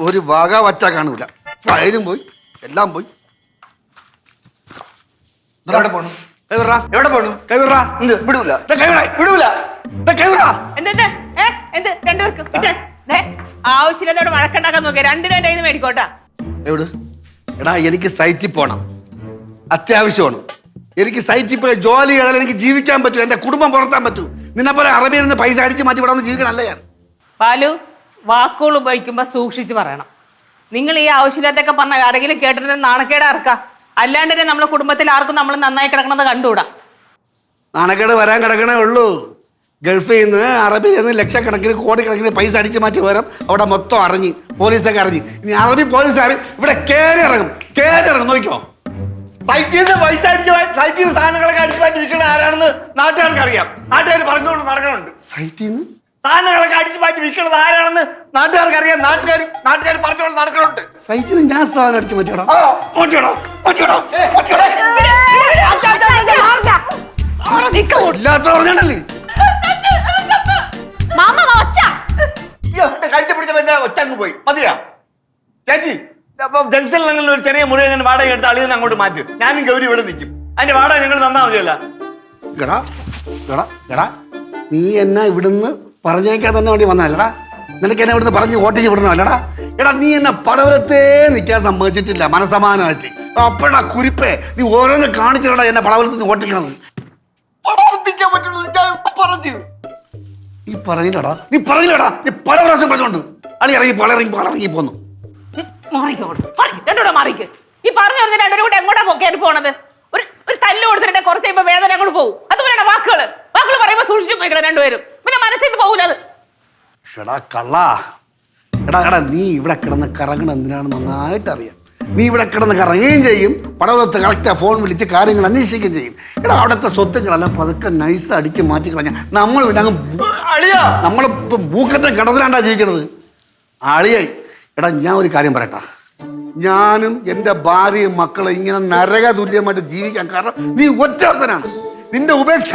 ഒരു വക വറ്റ കാണൂല. ഫയലും പോയി എല്ലാം പോയി. എവിടെ പോണു? കൈവിട്രാ എവിടെ പോണു? കൈവിട്രാ എന്ത് വിടൂല. ദേ കൈവിടാ വിടൂല. ദേ കൈവിടാ. എന്തെന്ത് ഏ എന്ത്? രണ്ടുപേർക്ക്. വിട്ടേ. ദേ, ആവശ്യമില്ലാത്തോടെ വഴക്കുണ്ടാക്കാൻ നോക്കിയ. രണ്ടിനും എന്റെ കയ്യിൽ നിന്ന് മേടിക്കോട്ടാ. എവിടെ? എടാ എനിക്ക് സൈറ്റിൽ പോണം. അത്യാവശ്യമാണ്. എനിക്ക് സൈറ്റിൽ പോയി ജോലി ചെയ്താൽ എനിക്ക് ജീവിക്കാൻ പറ്റൂ. എന്റെ കുടുംബം പുറത്താൻ പറ്റൂ. നിന്നെ പോലെ അറബിയിൽ നിന്ന് പൈസ അടിച്ച് മാറ്റി ഇവിടെ വന്ന് ജീവിക്കണല്ല ഞാൻ? ബാലു വാക്കുകൾ ഉപയോഗിക്കുമ്പോൾ സൂക്ഷിച്ച് പറയണം. നിങ്ങൾ ഈ ആവശ്യമില്ലാത്തൊക്കെ പറഞ്ഞ ആരെങ്കിലും കേട്ടിട്ട് നാണക്കേട് ഇറക്കുക അല്ലാണ്ട് തന്നെ നമ്മളെ കുടുംബത്തിൽ ആർക്കും നമ്മൾ നന്നായി കിടക്കണത് കണ്ടുകൂടാ. നാണക്കേട് വരാൻ കിടക്കണേ ഉള്ളൂ. ഗൾഫിൽ നിന്ന് അറബിയിൽ നിന്ന് ലക്ഷക്കണക്കിന് കോടിക്കണക്കിന് പൈസ അടിച്ച് മാറ്റി വരാം അവിടെ മൊത്തം അറിഞ്ഞ് പോലീസൊക്കെ അറിഞ്ഞ്. ഇനി അറബി പോലീസുകാർ ഇവിടെ കയറി ഇറങ്ങും. കയറി ഇറങ്ങും. നോക്കിയോ സൈറ്റിൽ നിന്ന് പൈസ അടിച്ച് സൈറ്റിൽ നിന്ന് സാധനങ്ങളൊക്കെ അടിച്ചു മാറ്റി വിൽക്കുന്ന ആരാണെന്ന് നാട്ടുകാർക്ക് അറിയാം നാട്ടുകാർ പറഞ്ഞുകൊണ്ട് നടക്കണുണ്ട്. സൈറ്റിൽ നിന്ന് സാധനങ്ങളൊക്കെ അടിച്ചു മാറ്റി വിൽക്കണത് ആരാണെന്ന് നാട്ടുകാർക്ക് അറിയാം. നാട്ടുകാർ നാട്ടുകാർ പറഞ്ഞുകൊണ്ട് നടക്കണുണ്ട്. സൈറ്റിൽ നിന്ന് ഞാൻ സാധനം അടിച്ച് മാറ്റിയോടാ. ആ, മാറ്റിയോടാ മാറ്റിയോടാ മാറ്റിയോടാ. ഇല്ലാത്ത പറഞ്ഞാണല്ലേ മാമ ഒച്ച. അയ്യോ, എന്റെ കഴുത്തി പിടിച്ചപ്പോ ഒച്ചങ്ങ് പോയി. മതിയാ? ചേച്ചി അപ്പൊ ജംഗ്ഷനിൽ അങ്ങനെ ഒരു ചെറിയ മുറി അങ്ങനെ വാടക എടുത്ത് അളിയനെ അങ്ങോട്ട് മാറ്റും. ഞാനും ഗൗരി ഇവിടെ നിൽക്കും. അതിന്റെ വാടക ഞങ്ങൾ തന്നാ മതിയല്ല. എടാ എടാ എടാ നീ എന്നാ ഇവിടുന്ന് പറഞ്ഞേക്കാൻ തന്നെ വേണ്ടി വന്നല്ലടാ നിനക്ക് എന്നെ ഇവിടുന്ന് പറഞ്ഞ് ഓട്ടിച്ച് വിടണമല്ലടാ എടാ നീ എന്നെ പടവലത്തേ നിൽക്കാൻ സമ്മതിച്ചിട്ടില്ല മനസമാനമായിട്ട് അപ്പഴാ കുരിപ്പേ. നീ ഓരോന്ന് കാണിച്ചിട്ടാ എന്നെ പടവലത്ത് നിന്ന് ഓട്ടിക്കണത്. പടർത്തിക്കാൻ പറ്റുള്ളൂ ഞാൻ പറഞ്ഞു. നീ പറഞ്ഞില്ലടാ നീ പറഞ്ഞില്ലടാ നീ പല പ്രാവശ്യം പറഞ്ഞോണ്ട്. അളി ഇറങ്ങി പല ഇറങ്ങി പോന്നു. രണ്ടൂടെ മാറിക്ക് ഈ പറഞ്ഞു പറഞ്ഞ രണ്ടുപേരും കൂടെ എങ്ങോട്ടാ പൊക്കേറി പോണത്? ഒരു ഒരു തല്ല് കൊടുത്തിട്ട് കുറച്ച് കഴിയുമ്പോ വേദന അങ്ങോട്ട് പോകും. അതുപോലെയാണ് വാക്കുകൾ വാക്കുകൾ പറയുമ്പോ സൂക്ഷിച്ചു പോയിക്കണം രണ്ടുപേരും. മനസ്സിൽ നിന്ന് പോകൂല അത്. എടാ കള്ളാ. എടാ എടാ നീ ഇവിടെ കിടന്ന് കറങ്ങണം എന്തിനാണ് നന്നായിട്ട് അറിയാം നീ ഇവിടെ കിടന്ന് കറങ്ങുകയും ചെയ്യും. പടവലത്ത് കറക്റ്റാ ഫോൺ വിളിച്ച് കാര്യങ്ങൾ അന്വേഷിക്കുകയും ചെയ്യും. എടാ അവിടുത്തെ സ്വത്തുക്കളെല്ലാം പതുക്കെ നൈസ് അടിച്ച് മാറ്റി കളഞ്ഞ നമ്മൾ പിന്നെ അങ്ങ് അളിയാ. നമ്മളിപ്പം മൂക്കത്തെ കിടന്നിലാണ്ടാ ജീവിക്കണത്. അളിയായി. എടാ ഞാൻ ഒരു കാര്യം പറയട്ടാ. ഞാനും എന്റെ ഭാര്യയും മക്കളും ഇങ്ങനെ നരക തുല്യമായിട്ട് ജീവിക്കാൻ കാരണം നീ ഒറ്റവർത്തനാണ് നിന്റെ ഉപേക്ഷ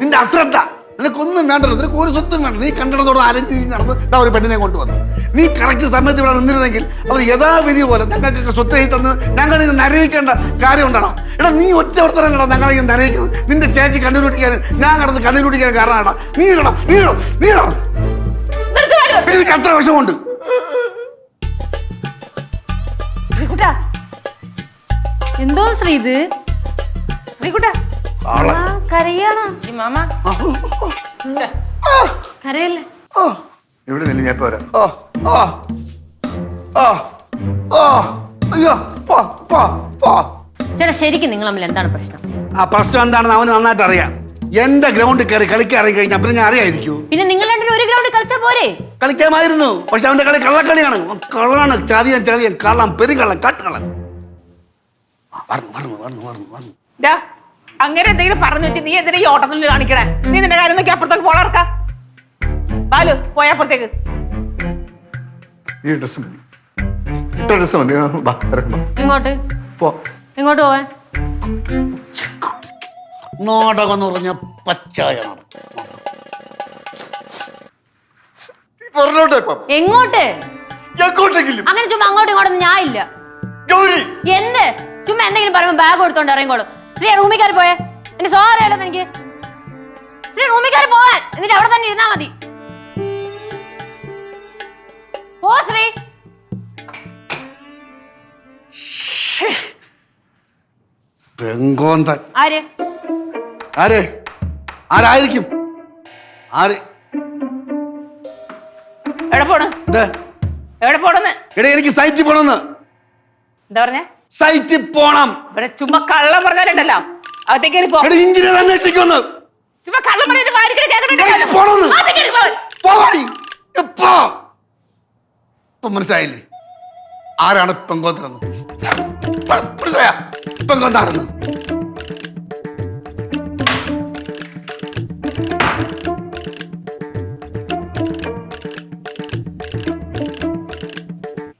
നിന്റെ അശ്രദ്ധ. നിനക്കൊന്നും വേണ്ടല്ലോ. നിനക്ക് ഒരു സ്വത്തും വേണ്ട. നീ കണ്ടിടത്തോടെ അലഞ്ഞു തിരിഞ്ഞ് നടന്ന് ഇതാ ഒരു പെണ്ണിനെ കൊണ്ടുവന്നു. നീ കറക്റ്റ് സമയത്ത് ഇവിടെ നിന്നിരുന്നെങ്കിൽ അവർ യഥാവിധി പോലെ ഞങ്ങൾക്കൊക്കെ സ്വത്ത് എഴുതി തന്ന് ഞങ്ങൾ ഇത് നരയിക്കേണ്ട കാര്യം ഉണ്ടാണോ എടാ നീ ഒറ്റവർത്തനല്ലടാ ഞങ്ങളെ ഇങ്ങനെ നരയിക്കുന്നത് നിന്റെ ചേച്ചി കണ്ണുരുട്ടിക്കാൻ ഞാൻ കടന്ന് കണ്ണുരുട്ടിക്കാൻ കാരണമാടാ നീ നീ ഇടോ നീ ഇടോ ബാലു. എനിക്ക് അത്ര വശമുണ്ട് ശ്രീകുട്ട. എന്തോ ശ്രീ ഇത്? ശ്രീകുട്ട. ആളെ. ആ കരയാണോ. ഈ മാമ. ഛെ, കരയല്ലേ? ആ. ഇവിടെ നില്ല ഞാൻ പോരാ? ആ ആ. ആ ആ. അയ്യോ പോ പോ പോ. ചേട്ടാ ശരിക്കും നിങ്ങൾ തമ്മിൽ എന്താണ് പ്രശ്നം? ആ പ്രശ്നം എന്താണെന്ന് അവന് നന്നായിട്ട് അറിയാം. എന്റെ ഗ്രൗണ്ട് കയറി കളിക്കാൻ ഇറങ്ങി കഴിഞ്ഞാൽ പിന്നെ ഞാൻ അറിയായിരിക്കൂ. പിന്നെ നിങ്ങൾ രണ്ടുപേരും ഒരു ഗ്രൗണ്ട് കളിച്ചാ പോരെ? കളിക്കാമായിരുന്നു. പക്ഷെ അവന്റെ കളി കള്ളക്കളിയാണ്. അവൻ കള്ളാണ് ചതിയൻ ചതിയൻ. കള്ളം പെരുകള്ളം കാട്ടുകള ആ, വരണം വരണം വരണം. ഡാ, അങ്ങനെ എന്തെങ്കിലും പറഞ്ഞു വെച്ച് നീ എന്തിനാ ഈ ഓട്ടത്തിൽ കാണിക്കണേ? നീ നിന്റെ കാര്യം നോക്കി അപ്പുറത്തേക്ക് പോളർക്ക ബാലു പോയ അപ്പുറത്തേക്ക്. ഈ ഡ്രസ് മതി. ഇട്ട ഡ്രസ് മതി. ബാ, ഇറങ്ങ് ബാ. ഇങ്ങോട്ട്. പോ. ഇങ്ങോട്ട് പോവാൻ നാടകം എന്ന് പറഞ്ഞ പച്ചായ നാടകം പറഞ്ഞോട്ടെ ഇപ്പം. എങ്ങോട്ട്? എങ്ങോട്ടെങ്കിലും. അങ്ങനെ ചുമ്മാ അങ്ങോട്ടും ഇങ്ങോട്ടൊന്നും ഞാൻ ഇല്ല ഗൗരി. എന്ത്? ചുമ്മാ എന്തെങ്കിലും പറയുമ്പോ ബാഗ് കൊടുത്തോണ്ട് ഇറങ്ങിക്കോളും. ശ്രീ റൂമിൽ കയറി പോയേ. എന്റെ സോ അറിയാലോ എനിക്ക് ശ്രീ റൂമിൽ കയറി പോവാൻ. എന്നിട്ട് അവിടെ തന്നെ ഇരുന്നാ മതി. പോ ശ്രീ. പെങ്കോന്തൻ. ആര്? ആര്? ആരായിരിക്കും? ആര്? എവിടെ പോണ്? ദേ, എവിടെ പോണെന്ന് എടേ എനിക്ക് സൈറ്റിൽ പോണെന്ന്. എന്താ പറഞ്ഞേ? സൈറ്റിൽ പോണം. ഇവിടെ ചുമ്മാ കള്ളം പറഞ്ഞാലുണ്ടല്ലോ അകത്തേക്ക് കയറി പോ. എടി ഇഞ്ചിനെ അന്വേഷിക്കുന്നു. ചുമ്മാ കള്ളം പറഞ്ഞിട്ട് എടാ, ഇത് പോണെന്ന്. അകത്തേക്ക് കയറി. പോവാടി എപ്പോ ഇപ്പൊ മനസ്സിലായില്ലേ? ആരാണ് പെങ്കോത്തരെന്ന് മനസ്സിലായ?